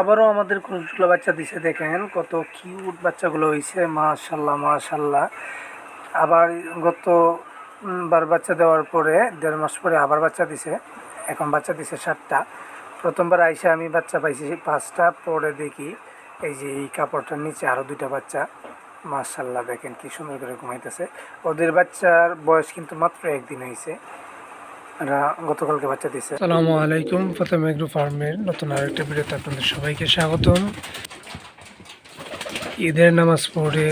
আবারও আমাদের কতগুলো বাচ্চা দিছে, দেখেন কত কিউট বাচ্চাগুলো হয়েছে মাশাল্লাহ মাশাল্লাহ। আবার গত বার বাচ্চা দেওয়ার পরে, দেড় মাস পরে আবার বাচ্চা দিছে, এখন বাচ্চা দিছে সাতটা। প্রথমবার আইসে আমি বাচ্চা পাইছি পাঁচটা, পরে দেখি এই যে এই কাপড়টার নিচে আরও দুইটা বাচ্চা। মাশাল্লাহ, দেখেন কি সুন্দর করে ঘুমাইতেছে। ওদের বাচ্চার বয়স কিন্তু মাত্র একদিন হয়েছে বাচ্চা আসসালামু আলাইকুম ফার্মের নতুন আরেকটা আপনাদের সবাইকে স্বাগতম। ঈদের নামাজ পড়ে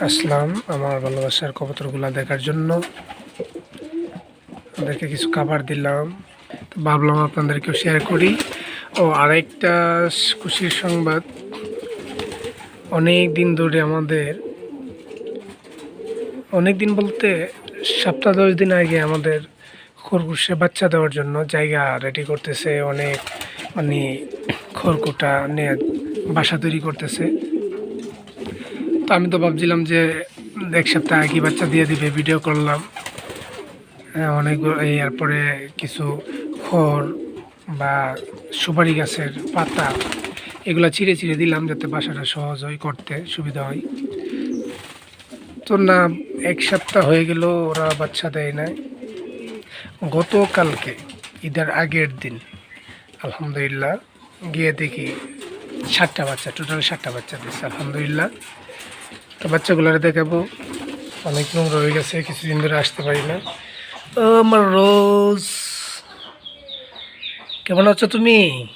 আসলাম আমার ভালোবাসার কবুতরগুলা দেখার জন্য। ওদেরকে কিছু খাবার দিলাম ভাবলাম আপনাদেরকেও শেয়ার করি। ও, আরেকটা খুশির সংবাদ। অনেক দিন ধরে আমাদের অনেক দিন বলতে সপ্তাহ দশ দিন আগে আমাদের খরগোশে বাচ্চা দেওয়ার জন্য জায়গা রেডি করতেছে অনেক মানে খড়কুটা নিয়ে বাসা তৈরি করতেছে। তো আমি তো ভাবছিলাম যে এক সপ্তাহ আগে বাচ্চা দিয়ে দিবে ভিডিও করলাম। হ্যাঁ, অনেক এরপরে কিছু খড় বা সুপারি গাছের পাতা এগুলো চিড়ে চিড়ে দিলাম যাতে বাসাটা সহজ হয় করতে সুবিধা হয়। তো না এক সপ্তাহ হয়ে গেল ওরা বাচ্চা দেয় নাই। গতকালকে, ঈদের আগের দিন, আলহামদুলিল্লাহ, গিয়ে দেখি সাতটা বাচ্চা টোটাল সাতটা বাচ্চা দিচ্ছে আলহামদুলিল্লাহ। তো বাচ্চাগুলোরে দেখাবো। অনেক নোংরা হয়ে গেছে, কিছুদিন ধরে আসতে পারি না। আমার রোজ। কেমন আছো তুমি?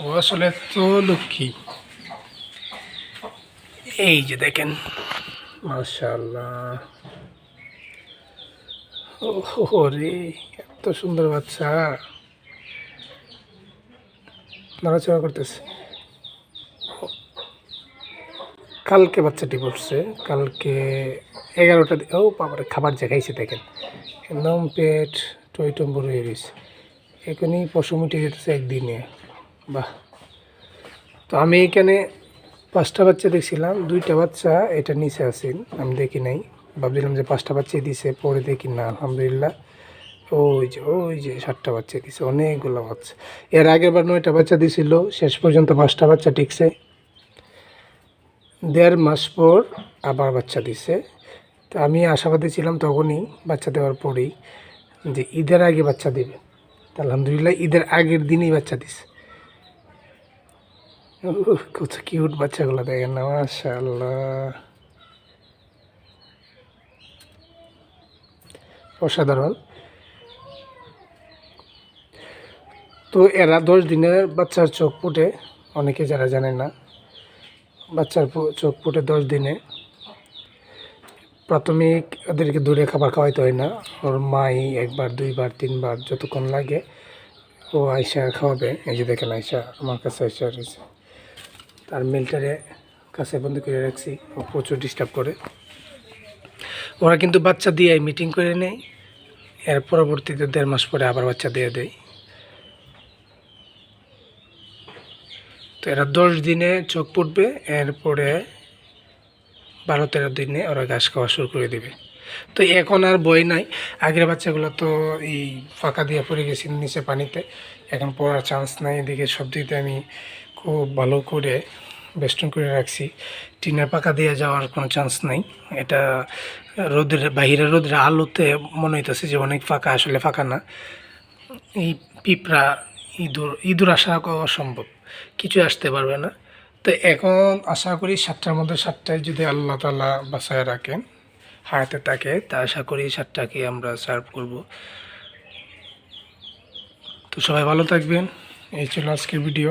ও আসলে তো লক্ষ্মী। এই যে দেখেন মাশাল্লাহ ও রে এত সুন্দর বাচ্চা। নড়াচড়া করতেছে। কালকে বাচ্চাটি পড়ছে। কালকে এগারোটা ও বাবার, খাবার জাগাইছে দেখেন। একদম পেট টম্বর হয়ে গেছে। এখানেই পশু মিটে যেতেছে একদিনে। বাহ। তো আমি এখানে পাঁচটা বাচ্চা দেখছিলাম, দুইটা বাচ্চা এটা নিচে আছেন আমি দেখি নাই। ভাবছিলাম যে পাঁচটা বাচ্চা দিছে, পরে দেখি না, আলহামদুলিল্লাহ। ওই যে ওই যে সাতটা বাচ্চা দিছে, অনেকগুলো বাচ্চা। এর আগের বার নয়টা বাচ্চা দিছিল, শেষ পর্যন্ত পাঁচটা বাচ্চা টিকছে। দেড় মাস পর আবার বাচ্চা দিছে। তো আমি আশাবাদী ছিলাম তখনই বাচ্চা দেওয়ার পরেই যে ঈদের আগে বাচ্চা দিবে। আলহামদুলিল্লাহ, ঈদের আগের দিনই বাচ্চা দিছে। কত কিউট বাচ্চাগুলো, দেখেন না, মাশাআল্লাহ। অসাধারণ। তো এরা দশ দিনের বাচ্চার চোখ ফুটে অনেকে যারা জানে না, বাচ্চার চোখ ফুটে দশ দিনে। প্রাথমিক ওদেরকে দূরে খাবার খাওয়াইতে হয় না। ওর মাই একবার, দুইবার, তিনবার, যতক্ষণ লাগে, ও আয়সা খাওয়াবে। এই যে দেখেন আয়সা আমার কাছে আয়সা রয়েছে। তার মিলটারে কাছে বন্দি করে রাখছি ও প্রচুর ডিস্টার্ব করে। ওরা কিন্তু বাচ্চা দিয়ে মিটিং করে নেয়। এর পরবর্তীতে দেড় মাস পরে আবার বাচ্চা দিয়ে দেয়। তো এরা দশ দিনে চোখ ফুটবে এরপরে বারো তেরো দিনে ওরা ঘাস খাওয়া শুরু করে দেবে। তো এখন আর বই নাই। আগের বাচ্চাগুলো তো এই ফাঁকা দিয়ে পড়ে গেছে নিচে পানিতে। এখন পড়ার চান্স নাই, এদিকে সব দিকে আমি খুব ভালো করে বেষ্টন করে রাখছি। টিনের পাকা দিয়ে যাওয়ার কোনো চান্স নাই। এটা রোদের, বাহিরে রোদের আলোতে মনে হইতেছে যে অনেক ফাঁকা, আসলে ফাঁকা না। এই পিঁপড়া, ইঁদুর ইঁদুর আসা অসম্ভব। কিছু আসতে পারবে না। তো এখন আশা করি সাতটার মধ্যে সাতটায় যদি আল্লাহ তালা বাসায় রাখেন, হায়াতে থাকে, তা আশা করি সাতটাকে আমরা সার্ভ করব। তো সবাই ভালো থাকবেন। এই ছিল আজকের ভিডিও